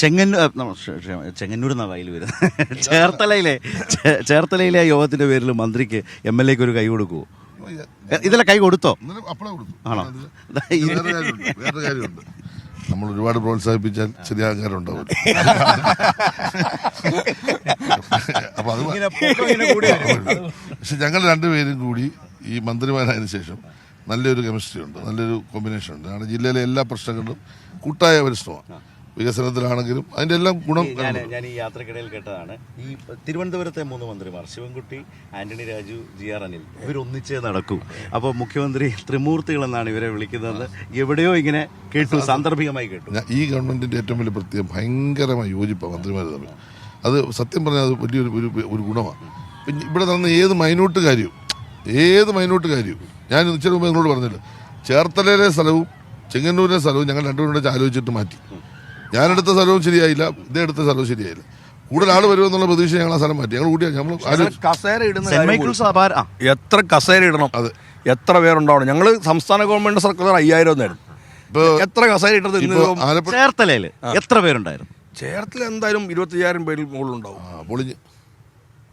ചെങ്ങന്നൂർ ചെങ്ങന്നൂർ എന്നാ വയൽ വരുന്നത് ചേർത്തലയിലെ ചേർത്തലയിലെ യോഗത്തിന്റെ പേരിൽ മന്ത്രിക്ക് എം എൽ എക്ക് ഒരു കൈ കൊടുക്കുവോ ഇതിലെ കൈ കൊടുത്തോ? ആണോ? നമ്മൾ ഒരുപാട് പ്രോത്സാഹിപ്പിച്ചാൽ ചെറിയ അഹങ്കാരം ഉണ്ടാവും അപ്പൊ അത് പക്ഷെ ഞങ്ങൾ രണ്ടുപേരും കൂടി ഈ മന്ത്രിമാരായതിനു ശേഷം നല്ലൊരു കെമിസ്ട്രി ഉണ്ട് നല്ലൊരു കോമ്പിനേഷൻ ഉണ്ട്. കാരണം ജില്ലയിലെ എല്ലാ പ്രശ്നങ്ങളും കൂട്ടായ പരിശ്രമമാണ് വികസനത്തിലാണെങ്കിലും അതിന്റെ എല്ലാം ഗുണം ഞാൻ ഞാൻ ഈ യാത്രക്കിടയിൽ കേട്ടതാണ്. ഈ തിരുവനന്തപുരത്തെ മൂന്ന് മന്ത്രിമാർ ശിവൻകുട്ടി ആന്റണി രാജു ജി ആർ അനിൽ ഇവരൊന്നിച്ചേ നടക്കൂ. അപ്പോൾ മുഖ്യമന്ത്രി ത്രിമൂർത്തികൾ എന്നാണ് ഇവരെ വിളിക്കുന്നത്. എവിടെയോ ഇങ്ങനെ കേട്ടു സാന്ദർഭികമായി കേട്ടു. ഈ ഗവൺമെന്റിന്റെ ഏറ്റവും വലിയ പ്രത്യേകം ഭയങ്കരമായി യോജിപ്പാണ് മന്ത്രിമാർ തമ്മിൽ. അത് സത്യം പറഞ്ഞാൽ അത് വലിയൊരു ഒരു ഒരു ഗുണമാണ് പിന്നെ ഇവിടെ നടന്ന ഏത് മൈനോട്ട് കാര്യവും ഏത് മൈനോട്ട് കാര്യവും ഞാൻ ഉച്ചയ്ക്ക് മുമ്പ് നിങ്ങളോട് പറഞ്ഞില്ല ചേർത്തലയിലെ സ്ഥലവും ചെങ്ങന്നൂരിലെ സ്ഥലവും ഞങ്ങൾ രണ്ടുപേരും ആലോചിച്ചിട്ട് മാറ്റി. ഞാനെടുത്ത സ്ഥലവും ശരിയായില്ല ഇതേ എടുത്ത സ്ഥലവും ശരിയായില്ല. കൂടുതൽ ആൾ വരുമെന്നുള്ള പ്രതീക്ഷ ഞങ്ങൾ ആ സ്ഥലം മാറ്റി. ഞങ്ങൾ കൂടിയാ നമ്മൾ കസേര ഇടുന്ന എത്ര കസേര ഇടണം? അത്. എത്ര പേരുണ്ടാവണം? ഞങ്ങൾ സംസ്ഥാന ഗവൺമെന്റ് സർക്കുലർ അയ്യായിരം ഇപ്പൊ എത്ര കസേര ഇട്ടത് ചേർത്തലയിൽ എത്ര പേരുണ്ടായിരുന്നു? ചേർത്തല എന്തായാലും ഇരുപത്തിയ്യായിരം പേരിൽ മുകളിലുണ്ടാവും. ഉണ്ടാവും പൊളിഞ്ഞ്.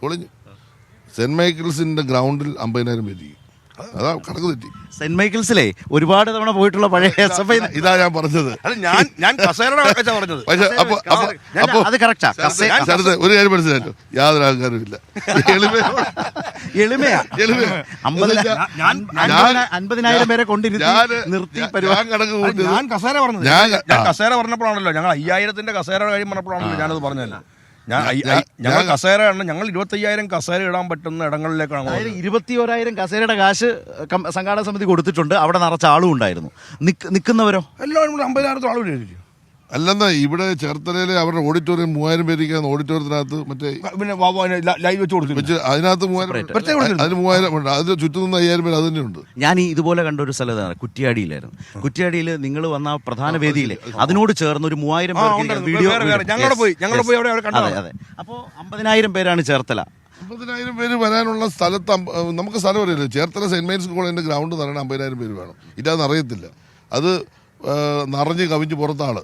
പൊളിഞ്ഞ്. സെന്റ് മൈക്കിൾസിന്റെ ഗ്രൗണ്ടിൽ അമ്പതിനായിരം പേര്. അതാ കണക്ക് തെറ്റി. സെന്റ് മൈക്കിൾസിലെ ഒരുപാട് തവണ പോയിട്ടുള്ള പഴയ എസ് എഫ് ഐ ഇതാ ഞാൻ പറഞ്ഞത്. അല്ല ഞാൻ ഞാൻ കസേരയുടെ വെച്ചാ പറഞ്ഞത്. പക്ഷെ അപ്പൊ അപ്പൊ അപ്പൊ അത് കറക്റ്റാ. ഒരു കാര്യം മനസ്സിലായിട്ടോ യാതൊരു അഹങ്കാരവും ഇല്ല. എളിമയോടെ എളിമയാ. എളിമയാ. ഞാൻ- അൻപതിനായിരം പേരെ കൊണ്ടിരുത്തി നിർത്തി കസേര പറഞ്ഞത്. ഞാൻ-. കസേര പറഞ്ഞപ്പോഴാണല്ലോ ഞങ്ങൾ അയ്യായിരത്തിന്റെ കസേര കാര്യം പറഞ്ഞപ്പോഴാണല്ലോ ഞാനത് പറഞ്ഞതല്ല ഞാൻ ഞങ്ങൾ കസേര ഞങ്ങൾ ഇരുപത്തയ്യായിരം കസേര ഇടാൻ പറ്റുന്ന ഇടങ്ങളിലേക്കാണ് അതായത്. ഇരുപത്തി ഓരായിരം കസേരയുടെ കാശ് സംഘാടക സമിതി കൊടുത്തിട്ടുണ്ട്. അവിടെ നിറച്ച ആളും ഉണ്ടായിരുന്നു. നിൽക്കുന്നവരോ എല്ലാവരും കൂടെ അമ്പതിനായിരത്തോളം ആളുകൾ അല്ലെന്നാ ഇവിടെ ചേർത്തലയിലെ അവരുടെ ഓഡിറ്റോറിയം മൂവായിരം പേരിക്കുന്ന ഓഡിറ്റോറിയത്തിനകത്ത് മറ്റേ പിന്നെ ലൈവ് വെച്ച് കൊടുത്തു വെച്ച് അതിനകത്ത് മൂവായിരം അതിന് മൂവായിരം ഉണ്ട്. അതിന് ചുറ്റും നിന്ന് അയ്യായിരം പേര് അത് തന്നെയുണ്ട്. ഞാൻ ഇതുപോലെ കണ്ട ഒരു സ്ഥലത്താണ് കുറ്റിയാടിയിലായിരുന്നു. കുറ്റിയാടിയിൽ നിങ്ങൾ വന്ന ആ പ്രധാന വേദിയിലെ അതിനോട് ചേർന്ന് ഒരു മൂവായിരം പേർക്ക് വീഡിയോ. പോയി. ഞങ്ങളവിടെ പോയി അവിടെ അവിടെ അതെ അതെ. അപ്പോൾ അമ്പതിനായിരം പേരാണ് ചേർത്തല. അമ്പതിനായിരം പേര് വരാനുള്ള സ്ഥലത്ത് നമുക്ക് സ്ഥലം അറിയില്ല. ചേർത്തല സെന്റ് മേരീസ് കോളേജിന്റെ ഗ്രൗണ്ട് നിറയണം അമ്പതിനായിരം പേര് വേണം. ഇല്ലാന്ന് അറിയത്തില്ല. അത് നിറഞ്ഞ് കവിഞ്ഞ് പുറത്താൾ.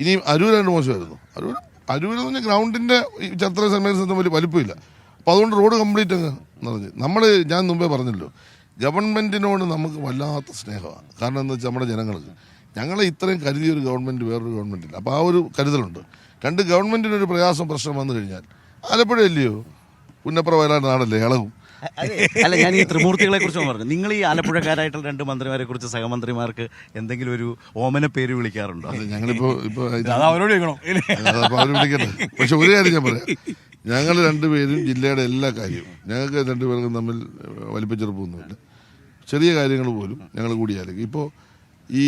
ഇനി അരൂരാണ്ട് മോശമായിരുന്നു. അരൂർ എന്ന് പറഞ്ഞാൽ ഗ്രൗണ്ടിന്റെ ഈ സമയത്ത് വലിയ വലിപ്പമില്ല. അപ്പോൾ അതുകൊണ്ട് റോഡ് കംപ്ലീറ്റ് അങ്ങ് നിറഞ്ഞ്. നമ്മൾ ഞാൻ മുമ്പേ പറഞ്ഞല്ലോ ഗവൺമെന്റിനോട് നമുക്ക് വല്ലാത്ത സ്നേഹമാണ്. കാരണം എന്താ വെച്ചാൽ നമ്മുടെ ജനങ്ങൾക്ക് ഞങ്ങളെ ഇത്രയും കരുതിയ ഒരു ഗവൺമെന്റ് വേറൊരു ഗവൺമെന്റ് ഇല്ല അപ്പോൾ ആ ഒരു കരുതലുണ്ട്. രണ്ട് ഗവൺമെന്റിനൊരു പ്രയാസം പ്രശ്നം വന്നു കഴിഞ്ഞാൽ ആലപ്പുഴ ഇല്ലയോ പുന്നപ്ര വയനാട് നാടല്ലേ? ഇളകും. അല്ല ഞാൻ ഈ ത്രിമൂർത്തികളെ കുറിച്ച് പറഞ്ഞു. നിങ്ങൾ ഈ ആലപ്പുഴക്കാരായിട്ടുള്ള രണ്ട് മന്ത്രിമാരെ കുറിച്ച് സഹമന്ത്രിമാർക്ക് എന്തെങ്കിലും ഒരു ഓമന പേര് വിളിക്കാറുണ്ടോ? അത് ഞങ്ങളിപ്പോ ഇപ്പൊ അവരോട് ചോദിക്കണം? അവർ വിളിക്കട്ടെ. പക്ഷെ ഒരു കാര്യം ഞാൻ പറയാം. ഞങ്ങൾ രണ്ടുപേരും ജില്ലയുടെ എല്ലാ കാര്യവും ഞങ്ങൾക്ക് രണ്ടുപേർക്കും തമ്മിൽ വലിപ്പച്ചെറുപ്പൊന്നുമില്ല. ചെറിയ കാര്യങ്ങൾ പോലും ഞങ്ങൾ കൂടിയാലും ഇപ്പോൾ ഈ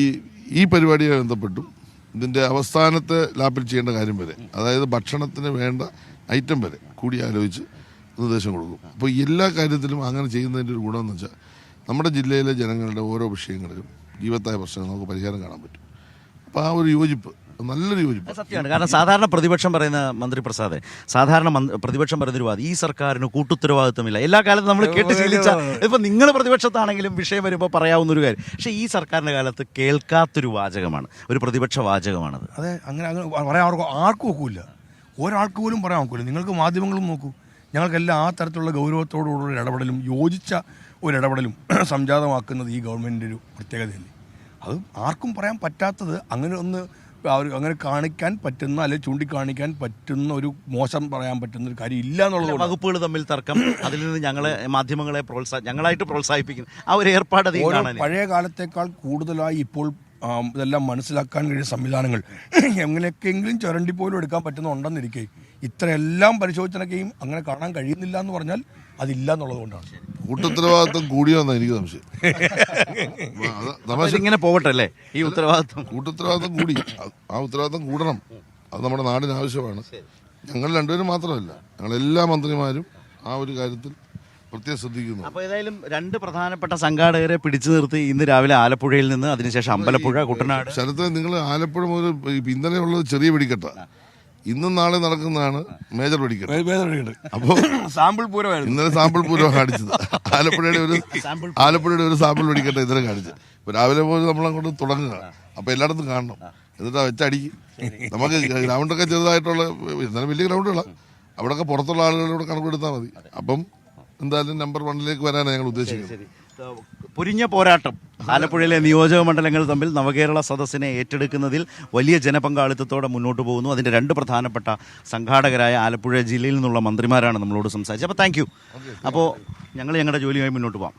ഈ പരിപാടിയുമായി ബന്ധപ്പെട്ടും ഇതിന്റെ അവസാനത്തെ ലാപ്പിൽ ചെയ്യേണ്ട കാര്യം വരെ അതായത് ഭക്ഷണത്തിന് വേണ്ട ഐറ്റം വരെ കൂടി ആലോചിച്ച് നിർദ്ദേശം കൊടുക്കും. അപ്പോൾ എല്ലാ കാര്യത്തിലും അങ്ങനെ ചെയ്യുന്നതിന്റെ ഒരു ഗുണമെന്ന് വെച്ചാൽ നമ്മുടെ ജില്ലയിലെ ജനങ്ങളുടെ ഓരോ വിഷയങ്ങളിലും ജീവത്തായ പ്രശ്നങ്ങൾ നമുക്ക് പരിഹാരം കാണാൻ പറ്റും. അപ്പോൾ ആ ഒരു യോജിപ്പ് നല്ലൊരു യോജിപ്പ്. സത്യമാണ്. കാരണം സാധാരണ പ്രതിപക്ഷം പറയുന്ന മന്ത്രി പ്രസാദ് സാധാരണ പ്രതിപക്ഷം പറയുന്ന ഒരു വാദം ഈ സർക്കാരിന് കൂട്ടുത്തരവാദിത്വമില്ല. എല്ലാ കാലത്തും നമ്മൾ കേട്ട് ശീലിച്ച ഇപ്പൊ നിങ്ങൾ പ്രതിപക്ഷത്താണെങ്കിലും വിഷയം വരുമ്പോൾ പറയാവുന്ന ഒരു കാര്യം. പക്ഷേ ഈ സർക്കാരിന്റെ കാലത്ത് കേൾക്കാത്തൊരു വാചകമാണ് ഒരു പ്രതിപക്ഷ വാചകമാണത്. അതെ അങ്ങനെ അങ്ങനെ പറയാൻ ആർക്കും ആർക്കും ഒക്കില്ല. ഒരാൾക്ക് പോലും പറയാൻ ഒക്കില്ല. നിങ്ങൾക്ക് മാധ്യമങ്ങളും നോക്കൂ. ഞങ്ങൾക്കെല്ലാം ആ തരത്തിലുള്ള ഗൗരവത്തോടുള്ള ഒരു ഇടപെടലും യോജിച്ച ഒരു ഇടപെടലും സംജാതമാക്കുന്നത് ഈ ഗവൺമെന്റിന്റെ ഒരു പ്രത്യേകതയല്ലേ? അത് ആർക്കും പറയാൻ പറ്റാത്തത് അങ്ങനെ ഒന്ന് അവർ അങ്ങനെ കാണിക്കാൻ പറ്റുന്ന അല്ലെങ്കിൽ ചൂണ്ടിക്കാണിക്കാൻ പറ്റുന്ന ഒരു മോശം പറയാൻ പറ്റുന്ന ഒരു കാര്യം ഇല്ല എന്നുള്ളത് വകുപ്പുകൾ തമ്മിൽ തർക്കം. അതിൽ നിന്ന് ഞങ്ങളെ മാധ്യമങ്ങളെ പ്രോത്സാഹ ഞങ്ങളായിട്ട് പ്രോത്സാഹിപ്പിക്കുന്നു ആ ഒരു ഏർപ്പാട് പഴയ കാലത്തേക്കാൾ കൂടുതലായി ഇപ്പോൾ ഇതെല്ലാം മനസ്സിലാക്കാൻ കഴിയുന്ന സംവിധാനങ്ങൾ. എങ്ങനെയൊക്കെയെങ്കിലും ചുരണ്ടി പോലും എടുക്കാൻ പറ്റുന്നുണ്ടെന്നിരിക്കെ ഇത്രയെല്ലാം പരിശോധിച്ചതൊക്കെയും അങ്ങനെ കാണാൻ കഴിയുന്നില്ല എന്ന് പറഞ്ഞാൽ അതില്ല എന്നുള്ളത് കൊണ്ടാണ് കൂട്ടുത്തരവാദിത്വം കൂടിയോന്നാ എനിക്ക് സംശയം. തമാശ ഇങ്ങനെ പോകട്ടെ അല്ലേ ഈ ഉത്തരവാദിത്വം. കൂട്ടുത്തരവാദിത്വം കൂടി. ആ ഉത്തരവാദിത്വം കൂടണം. അത് നമ്മുടെ നാടിന് ആവശ്യമാണ്. ഞങ്ങൾ രണ്ടുപേരും മാത്രമല്ല. ഞങ്ങൾ എല്ലാ മന്ത്രിമാരും ആ ഒരു കാര്യത്തിൽ പ്രത്യേകം ശ്രദ്ധിക്കുന്നു. അപ്പോൾ ഏതായാലും രണ്ട് പ്രധാനപ്പെട്ട സംഘാടകരെ പിടിച്ചു നിർത്തി ഇന്ന് രാവിലെ ആലപ്പുഴയിൽ നിന്ന് അതിനുശേഷം അമ്പലപ്പുഴ കുട്ടനാട്. ശരത്ത് നിങ്ങൾ ആലപ്പുഴ മുതൽ ഇന്നലെ ഉള്ളത് ചെറിയ വെടിക്കെട്ട. ഇന്നും നാളെ നടക്കുന്നതാണ് മേജർ വെടിക്കെട്ട്. അപ്പോൾ സാമ്പിൾ പൂരമായിരുന്നു. ഇന്നലെ സാമ്പിൾ പൂരം കാണിച്ചത്. ആലപ്പുഴയുടെ ഒരു ആലപ്പുഴയുടെ ഒരു സാമ്പിൾ വെടിക്കെട്ട ഇന്നലെ കാണിച്ചത്. അപ്പോൾ രാവിലെ പോയി നമ്മളങ്ങോട്ട് തുടങ്ങുക. അപ്പോൾ എല്ലായിടത്തും കാണണം. എന്നിട്ട് വെച്ചടിക്കും. നമുക്ക് ഗ്രൗണ്ടൊക്കെ ചെറുതായിട്ടുള്ള എന്നാലും വലിയ ഗ്രൗണ്ടുകളാണ് അവിടെയൊക്കെ പുറത്തുള്ള ആളുകളോട് കണക്കെടുത്താൽ മതി. അപ്പം എന്തായാലും നമ്പർ വണ്ണിലേക്ക് വരാനാണ് ഞങ്ങൾ ഉദ്ദേശിക്കുന്നത്. പൊരിഞ്ഞ പോരാട്ടം. ആലപ്പുഴയിലെ നിയോജക മണ്ഡലങ്ങൾ തമ്മിൽ നവകേരള സദസ്സിനെ ഏറ്റെടുക്കുന്നതിൽ വലിയ ജനപങ്കാളിത്തത്തോടെ മുന്നോട്ട് പോകുന്നു. അതിന്റെ രണ്ട് പ്രധാനപ്പെട്ട സംഘാടകരായ ആലപ്പുഴ ജില്ലയിൽ നിന്നുള്ള മന്ത്രിമാരാണ് നമ്മളോട് സംസാരിച്ചത്. അപ്പോൾ താങ്ക് യു അപ്പോൾ ഞങ്ങൾ ഞങ്ങളുടെ ജോലിയുമായി മുന്നോട്ട് പോകാം